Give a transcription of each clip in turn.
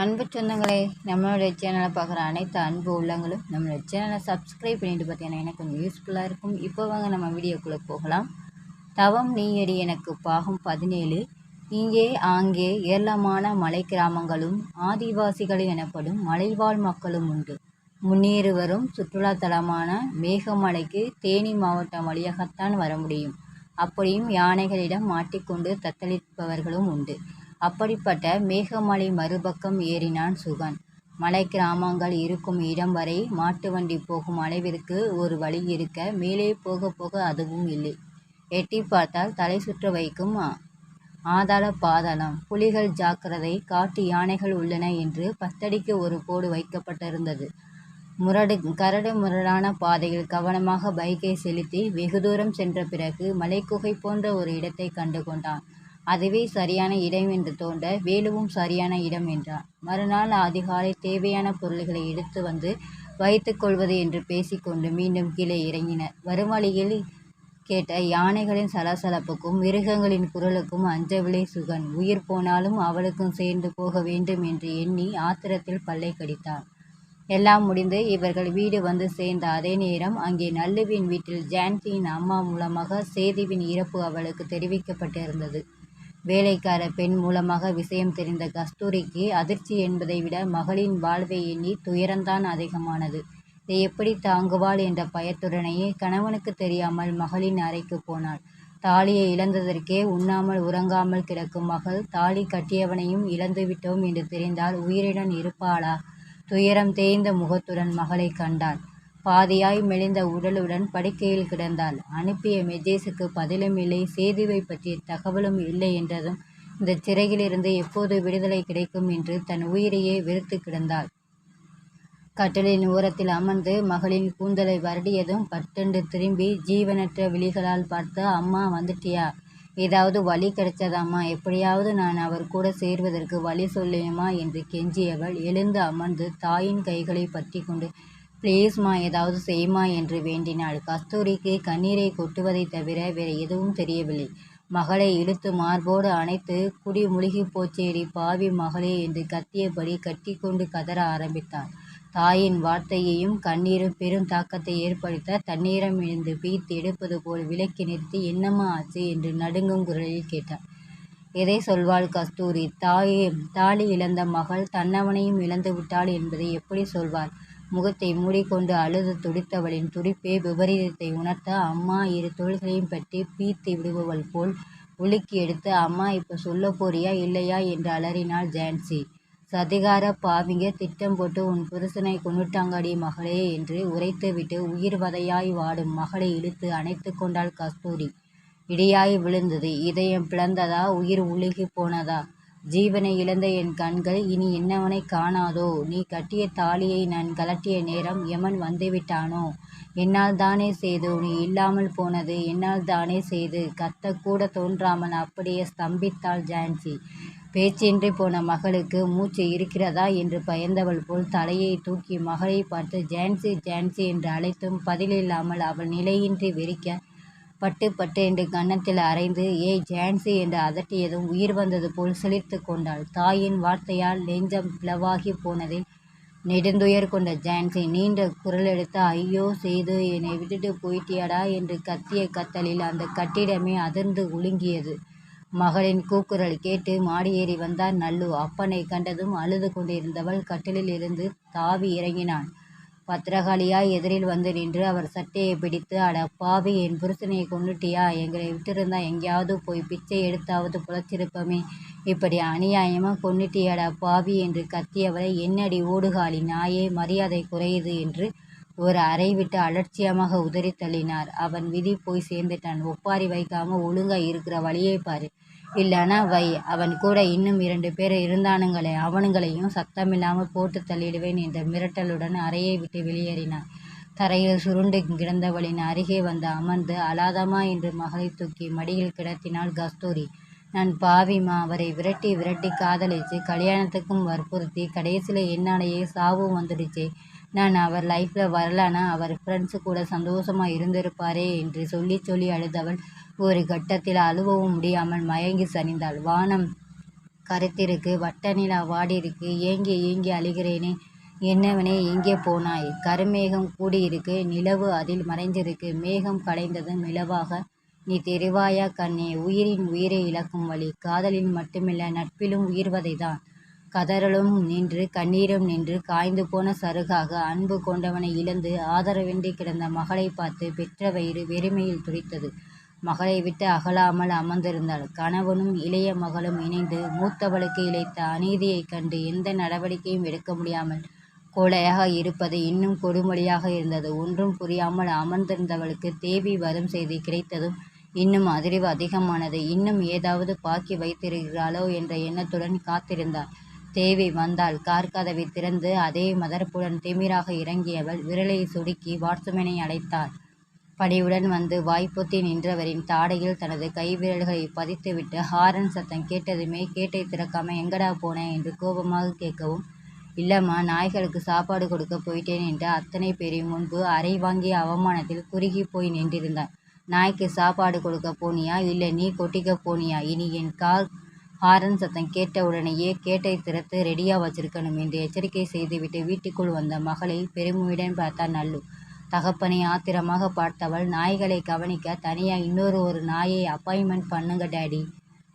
அன்பு சொந்தங்களே நம்மளுடைய சேனலை பார்க்குற அனைத்து அன்பு உள்ளங்களும் நம்மளுடைய சேனலை சப்ஸ்கிரைப் பண்ணிட்டு பார்த்தீங்கன்னா எனக்கு கொஞ்சம் யூஸ்ஃபுல்லாக இருக்கும். இப்போ வாங்க நம்ம வீடியோக்குள்ளே போகலாம். தவம் நீயடி எனக்கு பாகம் பதினேழு. இங்கே ஆங்கே ஏராளமான மலை கிராமங்களும் ஆதிவாசிகள் எனப்படும் மலைவாழ் மக்களும் உண்டு. முன்னேறி வரும் சுற்றுலாத்தலமான மேகமலைக்கு தேனி மாவட்டம் வழியாகத்தான் வர முடியும். அப்படியும் யானைகளிடம் மாட்டிக்கொண்டு தத்தளிப்பவர்களும் உண்டு. அப்படிப்பட்ட மேகமலை மறுபக்கம் ஏறினான் சுகன். மலை கிராமங்கள் இருக்கும் இடம் வரை மாட்டு வண்டி போகும் அளவிற்கு ஒரு வழி இருக்க மேலே போக போக அதுவும் இல்லை. எட்டி பார்த்தால் தலை சுற்ற வைக்கும் ஆதாள பாதாளம். புலிகள் ஜாக்கிரதை காட்டு யானைகள் உள்ளன என்று பத்தடிக்கு ஒரு போடு வைக்கப்பட்டிருந்தது. முரடு கரடு முரடான பாதையில் கவனமாக பைக்கை செலுத்தி வெகு தூரம் சென்ற பிறகு மலைக்குகை போன்ற ஒரு இடத்தை கண்டு கொண்டான். அதுவே சரியான இடம் என்று தோன்ற வேலுவும் சரியான இடம் என்றார் மறுநாள் அதிகாலை தேவையான பொருள்களை எடுத்து வந்து வைத்துக் கொள்வது என்று பேசிக்கொண்டு மீண்டும் கீழே இறங்கினர். வறுமொழியில் கேட்ட யானைகளின் சலசலப்புக்கும் மிருகங்களின் குரலுக்கும் அஞ்சவிலை சுகன். உயிர் போனாலும் அவளுக்கும் சேர்ந்து போக வேண்டும் என்று எண்ணி ஆத்திரத்தில் பல்லை கடித்தார் எல்லாம் முடிந்து இவர்கள் வீடு வந்து சேர்ந்த அதே நேரம் அங்கே நல்லுவின் வீட்டில் ஜான்சியின் அம்மா மூலமாக சேதுவின் இறப்பு அவளுக்கு தெரிவிக்கப்பட்டிருந்தது. வேலைக்கார பெண் மூலமாக விஷயம் தெரிந்த கஸ்தூரிக்கு அதிர்ச்சி என்பதை விட மகளின் வாழ்வை எண்ணி துயரம்தான் அதிகமானது. இதை எப்படி தாங்குவாள் என்ற பயத்துடனேயே கணவனுக்கு தெரியாமல் மகளின் அறைக்கு போனாள். தாலியை இழந்ததற்கே உண்ணாமல் உறங்காமல் கிடக்கும் மகள் தாலி கட்டியவனையும் இழந்துவிட்டோம் என்று தெரிந்தால் உயிருடன் இருப்பாளா? துயரம் தேய்ந்த முகத்துடன் மகளை கண்டாள். பாதியாய் மெலிந்த உடலுடன் படுக்கையில் கிடந்தாள். அனுப்பிய மெஜேஸுக்கு பதிலும் இல்லை. சேதுவை பற்றிய தகவலும் இல்லை என்றதும் இந்த சிறையிலிருந்து எப்போது விடுதலை கிடைக்கும் என்று தன் உயிரையே வெறுத்து கிடந்தாள். கட்டலின் ஓரத்தில் அமர்ந்து மகளின் கூந்தலை வருடியதும் பட்டென்று திரும்பி ஜீவனற்ற விழிகளால் பார்த்து அம்மா வந்துட்டியா? ஏதாவது வழி கிடைச்சதாம்மா? எப்படியாவது நான் அவர் கூட சேர்வதற்கு வழி சொல்லுமா என்று கெஞ்சியவள் எழுந்து அமர்ந்து தாயின் கைகளை பற்றி கொண்டு ப்ளீஸ்மா ஏதாவது செய்யுமா என்று வேண்டினாள். கஸ்தூரிக்கு கண்ணீரை கொட்டுவதைத் தவிர வேறு எதுவும் தெரியவில்லை. மகளை இழுத்து மார்போடு அணைத்து குடி முழுகி போச்சேடி பாவி மகளே என்று கத்தியபடி கட்டி கொண்டு கதற ஆரம்பித்தான் தாயின் வார்த்தையையும் கண்ணீரும் பெரும் தாக்கத்தை ஏற்படுத்த தண்ணீரம் இழந்து பீத்து எடுப்பது போல் விலக்கி நிறுத்தி என்னம்மா ஆச்சு? என்று நடுங்கும் குரலில் கேட்டார் எதை சொல்வாள் கஸ்தூரி? தாயே தாலி இழந்த மகள் தன்னவனையும் இழந்து விட்டாள் என்பதை எப்படி சொல்வாள்? முகத்தை மூடிக்கொண்டு அழுது துடித்தவளின் துடிப்பே விபரீதத்தை உணர்த்த அம்மா இரு தோள்களையும் பற்றி பீத்து விடுபவள் போல் உலுக்கி எடுத்து அம்மா இப்போ சொல்ல போறியா இல்லையா என்று அலறினாள் ஜான்சி. சதிகார பாவிங்க திட்டம் போட்டு உன் புருஷனை கொண்டுட்டாங்கடி மகளே என்று உரைத்துவிட்டு உயிர் வதையாய் வாடும் மகளை இழுத்து அணைத்து கொண்டாள் கஸ்தூரி. இடியாய் விழுந்தது. இதயம் பிளந்ததா? உயிர் உழுகி போனதா? ஜீவனை இழந்த என் கண்கள் இனி என்னவனை காணாதோ? நீ கட்டிய தாலியை நான் கலட்டிய நேரம் யமன் வந்துவிட்டானோ? என்னால் தானே செய்து நீ இல்லாமல் போனது என்னால் தானே செய்து. கத்தக்கூட தோன்றாமல் அப்படியே ஸ்தம்பித்தாள் ஜான்சி. பேச்சின்றி போன மகளுக்கு மூச்சு இருக்கிறதா என்று பயந்தவள் போல் தலையை தூக்கி மகளை பார்த்து ஜான்சி ஜான்சி என்று அழைத்தும் பதிலில்லாமல் அவள் நிலையின்றி வெறிக்க பட்டு பட்டு என்று கன்னத்தில் அரைந்து ஏய் ஜான்சி என்று அதட்டியதும் உயிர் வந்தது போல் சிலிர்த்து கொண்டாள். தாயின் வார்த்தையால் நெஞ்சம் பிளவாகி போனதில் நெடுந்துயர் கொண்ட ஜான்சி நீண்ட குரல் எடுத்து ஐயோ செய்து என்னை விட்டுட்டு போயிட்டியாடா என்று கத்திய கத்தலில் அந்த கட்டிடமே அதிர்ந்து உலுங்கியது. மகளின் கூக்குரல் கேட்டு மாடியேறி வந்தார் நல்லு அப்பனை கண்டதும் அழுது கொண்டிருந்தவள் கட்டிலில் இருந்து தாவி இறங்கினான் பத்திரகாளியாய் எதிரில் வந்து நின்று அவர் சட்டையை பிடித்து அட பாவி என் புருஷனை கொண்டுட்டியா எங்களை விட்டிருந்தா எங்கேயாவது போய் பிச்சை எடுத்தாவது புழைச்சிருப்பமே இப்படி அநியாயமாக கொண்டுட்டியாடா பாவி என்று கத்தியவரை என்னடி ஓடுகாலி நாயே மரியாதை குறையுது என்று ஒரு அறை விட்டு அலட்சியமாக உதறி தள்ளினார். அவன் விதி போய் சேர்ந்துட்டான். ஒப்பாரி வைக்காம ஒழுங்கா இருக்கிற வழியை பாரு. இல்லைன்னா வை அவன் கூட இன்னும் இரண்டு பேர் இருந்தானுங்களே அவனுங்களையும் சத்தமில்லாமல் போட்டு தள்ளிடுவேன் என்ற மிரட்டலுடன் அறையை விட்டு வெளியேறினான். தரையில் சுருண்டு கிடந்தவளின் அருகே வந்து அமர்ந்து அலாதமா என்று மகளை தூக்கி மடியில் கிடத்தினாள் கஸ்தூரி. நான் பாவிமா அவரை விரட்டி விரட்டி காதலிச்சு கல்யாணத்துக்கும் வற்புறுத்தி கடைசியில் என்னாலேயே சாவும் வந்துடுச்சு. நான் அவர் லைஃப்பில் வரலான்னா அவர் ஃப்ரெண்ட்ஸு கூட சந்தோஷமாக இருந்திருப்பாரே என்று சொல்லி சொல்லி அழுதவள் ஒரு கட்டத்தில் அழுவவும் முடியாமல் மயங்கி சரிந்தாள் வானம் கருத்திருக்கு வட்ட நிலா வாடியிருக்கு ஏங்கி ஏங்கி அழுகிறேனே. என்னவனே எங்கே போனாய்? கருமேகம் கூடியிருக்கு நிலவு அதில் மறைஞ்சிருக்கு மேகம் கலைந்ததும் நிலவாக நீ தெரிவாயா கண்ணே? உயிரின் உயிரை இழக்கும் வழி. காதலில் மட்டுமில்ல நட்பிலும் உயிர்வதை தான் கதறலும் நின்று கண்ணீரும் நின்று காய்ந்து போன சருகாக அன்பு கொண்டவனை இழந்து ஆதரவின்றி கிடந்த மகளை பார்த்து பெற்ற வயிறு வெறுமையில் துடித்தது. மகளை விட்டு அகலாமல் அமர்ந்திருந்தாள். கணவனும் இளைய மகளும் இணைந்து மூத்தவளுக்கு இழைத்த அநீதியைக் கண்டு எந்த நடவடிக்கையும் எடுக்க முடியாமல் கோழையாக இருப்பது இன்னும் கொடுமொழியாக இருந்தது. ஒன்றும் புரியாமல் அமர்ந்திருந்தவளுக்கு தேவி வரும் செய்தி கிடைத்ததும் இன்னும் அதிர்வு அதிகமானது இன்னும் ஏதாவது பாக்கி வைத்திருக்கிறாளோ என்ற எண்ணத்துடன் காத்திருந்தாள். தேவி வந்தாள். கார் கதவை திறந்து அதே மதர்ப்புடன் திமிராக இறங்கியவள் விரலை சுடுக்கி வாட்ஸ்மேனை அழைத்தாள் படியுடன் வந்து வாய்ப்புத்தி நின்றவரின் தாடையில் தனது கைவிரல்களை பதித்துவிட்டு ஹாரன் சத்தம் கேட்டதுமே கேட்டை திறக்காம எங்கடா போனேன் என்று கோபமாக கேட்கவும் இல்லம்மா நாய்களுக்கு சாப்பாடு கொடுக்க போயிட்டேன் என்று அத்தனை பேரையும் முன்பு அறை வாங்கிய அவமானத்தில் குறுகி போய் நின்றிருந்தார் நாய்க்கு சாப்பாடு கொடுக்க போனியா? இல்லை நீ கொட்டிக்க போனியா? இனி என் கார் ஹாரன் சத்தம் கேட்ட உடனேயே கேட்டை திறத்து ரெடியாக வச்சிருக்கணும் என்று எச்சரிக்கை செய்துவிட்டு வீட்டுக்குள் வந்த மகளை பெருமையுடன் பார்த்தார் நல்லு. தகப்பனை ஆத்திரமாக பார்த்தவள் நாய்களை கவனிக்க தனியாக இன்னொரு ஒரு நாயை அப்பாயின்மெண்ட் பண்ணுங்க டேடி.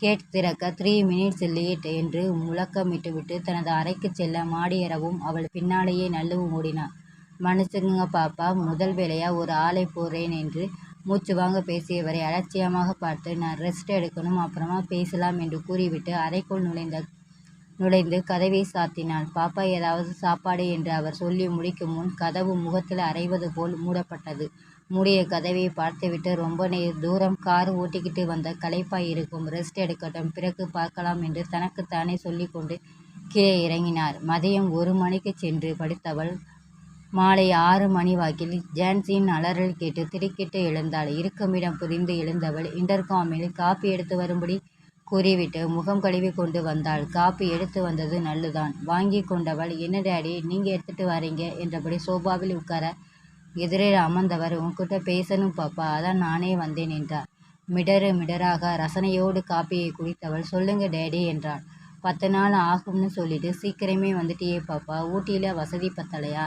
கேட் திறக்க த்ரீ மினிட்ஸ் லேட் என்று முழக்கமிட்டுவிட்டு தனது அறைக்கு செல்ல மாடியறவும் அவள் பின்னாலேயே நல்லவும் ஓடினாள். மனுஷங்க பாப்பா. முதல் வேலையாக ஒரு ஆளை போடுறேன் என்று மூச்சு வாங்க பேசியவரை அலட்சியமாக பார்த்து நான் ரெஸ்ட் எடுக்கணும் அப்புறமா பேசலாம் என்று கூறிவிட்டு அறைக்குள் நுழைந்த நுழைந்து கதவை சாத்தினாள் பாப்பா ஏதாவது சாப்பாடு என்று அவர் சொல்லி முடிக்கும் முன் கதவு முகத்தில் அரைவது போல் மூடப்பட்டது. மூடிய கதவை பார்த்துவிட்டு ரொம்ப நே தூரம் கார் ஓட்டிக்கிட்டு வந்த களைப்பாய் இருக்கும் ரெஸ்ட் எடுக்கட்டும் பிறகு பார்க்கலாம் என்று தனக்குத்தானே சொல்லிக்கொண்டு கீழே இறங்கினார். மதியம் ஒரு மணிக்கு சென்று படித்தவள் மாலை ஆறு மணி வாக்கில் ஜான்சியின் அலறல் கேட்டு திடுக்கிட்டு எழுந்தாள். இருக்குமிடம் புரிந்து எழுந்தவள் இன்டர்காமில் காப்பி எடுத்து வரும்படி கூறிவிட்டு முகம் கழுவி கொண்டு வந்தாள். காப்பி எடுத்து வந்தது நல்லுதான். வாங்கி கொண்டவள் என்ன டேடி நீங்கள் எடுத்துட்டு வரீங்க? என்றபடி சோபாவில் உட்கார எதிரே அமர்ந்தவர் உன்கிட்ட பேசணும் பாப்பா அதான் நானே வந்தேன் என்றார். மிடரு மிடராக ரசனையோடு காப்பியை குடித்தவள் சொல்லுங்க டேடி என்றாள். பத்து நாள் ஆகும்னு சொல்லிட்டு சீக்கிரமே வந்துட்டியே பாப்பா ஊட்டியில் வசதி பத்தலையா?